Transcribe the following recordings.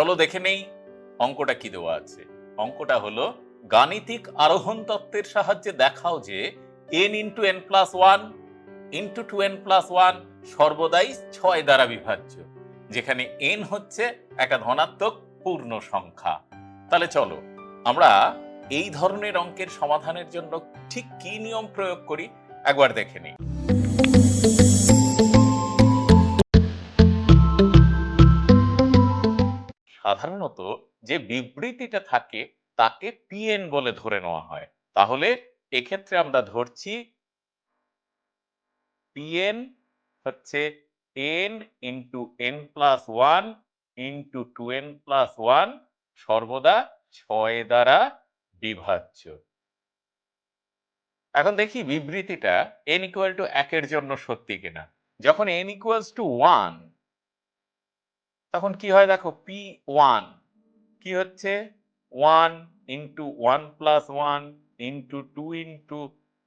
চলো দেখে নেই, অঙ্কটা কি দেওয়া আছে? অঙ্কটা হলো, গাণিতিক আরোহণ তত্ত্বের সাহায্যে দেখাও যে N into N plus one into two N plus one সর্বদাই ছয় দ্বারা বিভাজ্য, যেখানে এন হচ্ছে একটা ধনাত্মক পূর্ণ সংখ্যা। তাহলে চলো, আমরা এই ধরনের অঙ্কের সমাধানের জন্য ঠিক কি নিয়ম প্রয়োগ করি? একবার দেখে নিই। সাধারণত যে বিবৃতিটা থাকে তাকে পিএন বলে ধরে নেওয়া হয়। তাহলে এক্ষেত্রে আমরা ধরছি পিএন হচ্ছে N into N plus one into two N plus one সর্বদা ছয় দ্বারা বিভাজ্য। এখন দেখি বিবৃতিটা এন ইকুয়াল টু একের জন্য সত্যি কিনা। যখন এন ইকুয়ালস টু ওয়ান তখন কি হয় দেখো পি ওয়ান কি হচ্ছে? One into one plus one into two into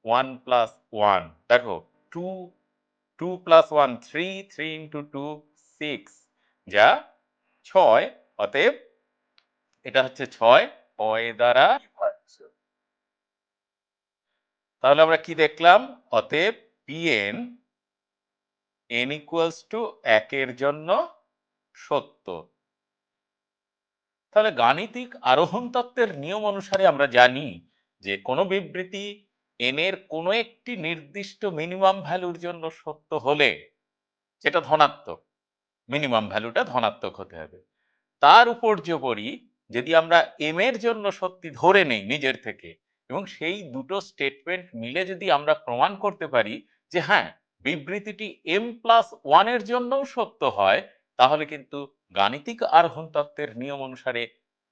one plus one দেখো two two plus one three three into two six যা ছয়, অতএব এটা হচ্ছে ছয় ছয় দ্বারা তাহলে আমরা কি দেখলাম? অতএব পিএন এন ইকুয়ালস টু একের জন্য সত্য। তাহলে গাণিতিক আরোহণ তত্ত্বের নিয়ম অনুসারে আমরা জানি যে কোনো বিবৃতি এন এর কোনো একটি নির্দিষ্ট মিনিমাম ভ্যালুর জন্য সত্য হলে যেটা ধনাত্মক মিনিমাম ভ্যালুটা ধনাত্মক হতে হবে। তার উপর্যুপরি যদি আমরা এম এর জন্য সত্যি ধরে নেই নিজের থেকে এবং সেই দুটো স্টেটমেন্ট মিলে যদি আমরা প্রমাণ করতে পারি যে হ্যাঁ বিবৃতিটি এম প্লাস ওয়ানের জন্যও সত্য হয় তাহলে কিন্তু গাণিতিক আরোহণ তত্ত্বের নিয়ম অনুসারে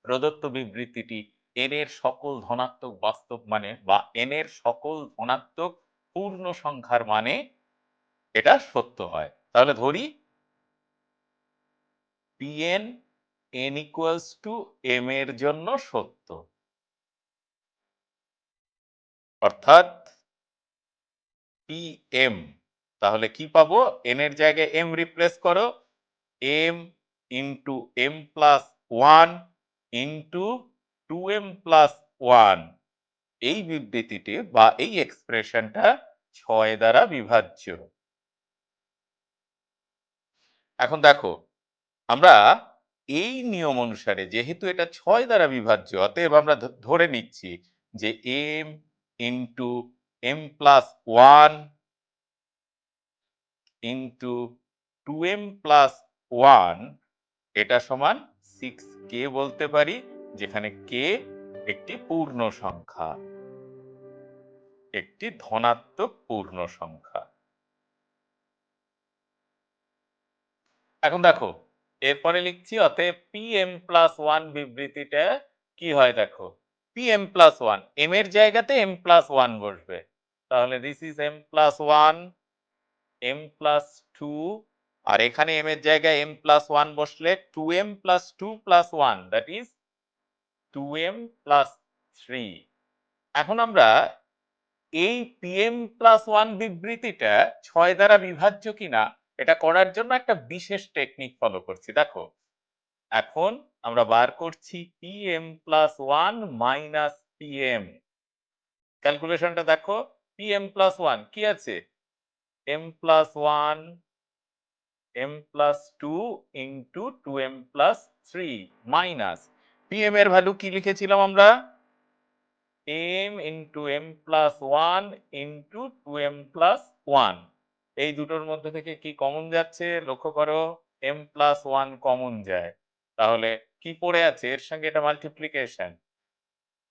প্রদত্ত বিবৃতিটি এন এর সকল ধনাত্মক বাস্তব মানে বা এন এর সকল ধনাত্মক পূর্ণ সংখ্যার মানে এটা সত্য হয়। তাহলে ধরি PN N equals to M এর জন্য সত্য। অর্থাৎ পি এম তাহলে কি পাবো? এন এর জায়গায় এম রিপ্লেস করো M into M plus one into two M plus one এই বিবৃতিটি বা এই এক্সপ্রেশনটা ছয় দ্বারা বিভাজ্য। এখন দেখো, আমরা এই নিয়ম অনুসারে যেহেতু এটা ছয় দ্বারা বিভাজ্য, অতএব আমরা ধরে নিচ্ছি যে M into M plus one into two M plus one, এটা সমান সিক্স কে বলতে পারি, যেখানে কে একটি পূর্ণ সংখ্যা। একটি ধনাত্মক পূর্ণ সংখ্যা। এখন দেখো, এরপরে লিখছি, অতএব পি এম প্লাস ওয়ান বিবৃতিটা কি হয় দেখো? P M plus one M এর জায়গাতে এম প্লাস ওয়ান বসবে। তাহলে this is M plus one M plus two আর এখানে এম এর জায়গায় এম প্লাস ওয়ান বসলে two M plus two plus one that is two M plus three এখন আমরা এই পিএম প্লাস ওয়ান বিবৃতিটা ছয় দ্বারা বিভাজ্য কিনা, এটা করার জন্য একটা বিশেষ টেকনিক ফলো করছি। দেখো, এখন আমরা বার করছি PM plus one minus PM ক্যালকুলেশনটা দেখো পিএম প্লাস ওয়ান কি আছে? M plus one M plus two into two M plus three minus PM এর ভ্যালু কি লিখেছিলাম আমরা? M into M plus one into two M plus one এই দুটোর মধ্যে থেকে কি কমন যাচ্ছে? লক্ষ্য করো এম প্লাস ওয়ান কমন যায়। তাহলে কি পড়ে আছে? এর সঙ্গে এটা multiplication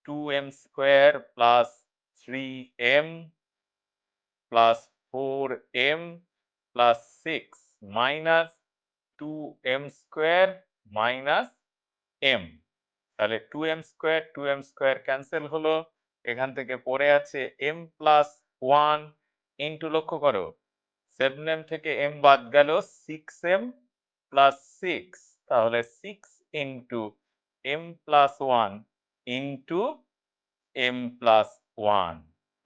two M square plus three M plus four M plus six minus two M square minus M তাহলে two M square two M square cancel হলো। এখান থেকে পড়ে আছে এম প্লাস ওয়ান ইন্টু লক্ষ্য করো। সেভেন এম থেকে M বাদ গেল সিক্স এম প্লাস সিক্স তাহলে six into M plus one into M plus one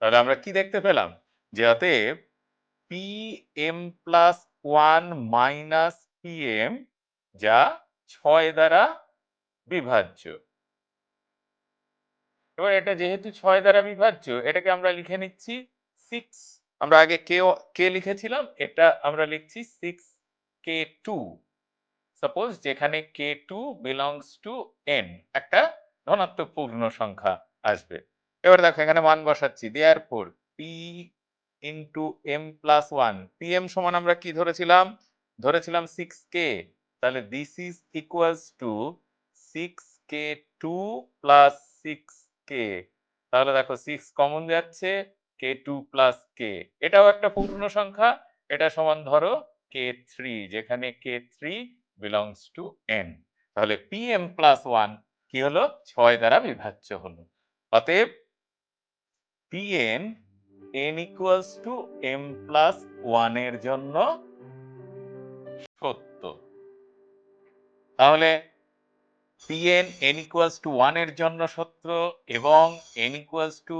তাহলে আমরা কি দেখতে পেলাম? যে অতএব P M plus one minus P M যা ছয় দ্বারা বিভাজ্য। এবার এটা যেহেতু ছয় দ্বারা বিভাজ্য, এটাকে আমরা লিখে নিচ্ছি সিক্স আমরা আগে কে কে লিখেছিলাম? এটা আমরা লিখছি সিক্স কে টু সাপোজ যেখানে K two belongs to N একটা ধনাত্মক পূর্ণ সংখ্যা আসবে। এবার দেখো, এখানে মান বসাচ্ছি। Therefore P into M plus one P M সমান আমরা কি ধরেছিলাম? ধরেছিলাম সিক্স কে তাহলে this is equals to six K two plus six K তাহলে দেখো সিক্স কমন যাচ্ছে কে টু প্লাস কে এটাও একটা পূর্ণ সংখ্যা, এটা সমান ধরো কে থ্রি যেখানে K three belongs to N তাহলে পি এম প্লাস ওয়ান কি হলো? ছয় দ্বারা বিভাজ্য হলো। অতএব P N N equals to M plus ওয়ানের জন্য সত্য। তাহলে pn n ইকুয়ালস টু ওয়ানের জন্য সত্য এবং n ইকুয়ালস টু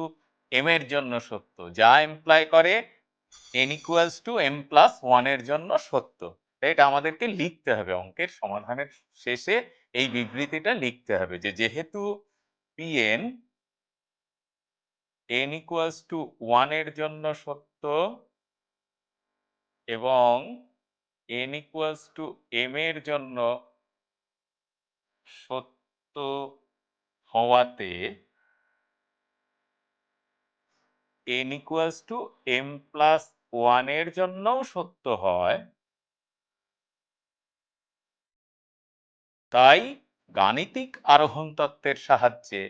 m এর জন্য সত্য। যা এমপ্লাই করে n equals to m plus ওয়ানের জন্য সত্য। এটা আমাদেরকে লিখতে হবে। অঙ্কের সমাধানের শেষে এই বিবৃতিটা লিখতে হবে যে যেহেতু pn n ইকুয়ালস টু ওয়ানের জন্য সত্য এবং n ইকুয়ালস টু m এর জন্য সত্য হওয়াতে n equals to m plus ওয়ানের জন্যও সত্য হয়। তাই গাণিতিক আরোহণ তত্ত্বের সাহায্যে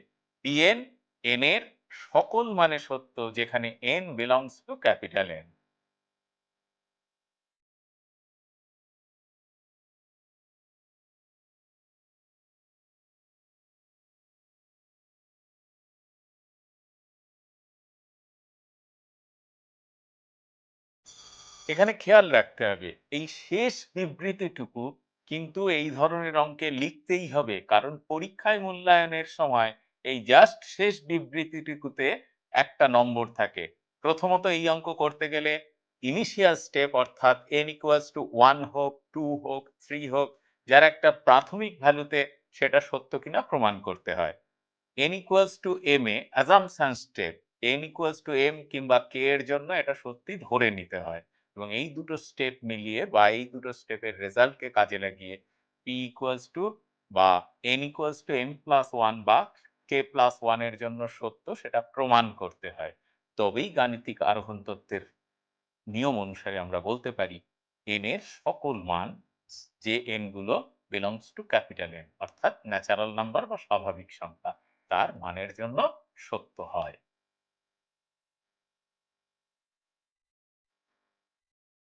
pn n এর সকল মানে সত্য যেখানে N belongs to capital N এখানে খেয়াল রাখতে হবে, এই শেষ বিবৃতিটুকু কিন্তু এই ধরনের অঙ্কে লিখতেই হবে, কারণ পরীক্ষায় মূল্যায়নের সময় এই জাস্ট শেষ বিবৃতিটুকুতে একটা নম্বর থাকে। প্রথমত এই অঙ্ক করতে গেলে ইনিশিয়াল স্টেপ অর্থাৎ এন ইকুয়ালস টু ওয়ান হোক টু হোক থ্রি হোক, যার একটা প্রাথমিক ভ্যালুতে সেটা সত্য কিনা প্রমাণ করতে হয়। N equals to M A assumption step N equals to M কিংবা কে এর জন্য এটা সত্যি ধরে নিতে হয়। এবং এই দুটো স্টেপ মিলিয়ে বা এই দুটো স্টেপের রেজাল্টকে কাজে লাগিয়ে পি ইকুয়ালস টু বা N equals to M plus one বা কে প্লাস ওয়ানের জন্য সত্য সেটা প্রমাণ করতে হয়। তবেই গাণিতিক আরোহণ তত্ত্বের নিয়ম অনুসারে আমরা বলতে পারি এন এর সকল মান, যে এনগুলো বিলংস টু ক্যাপিটাল এন অর্থাৎ ন্যাচারাল নাম্বার বা স্বাভাবিক সংখ্যা, তার মানের জন্য সত্য হয়।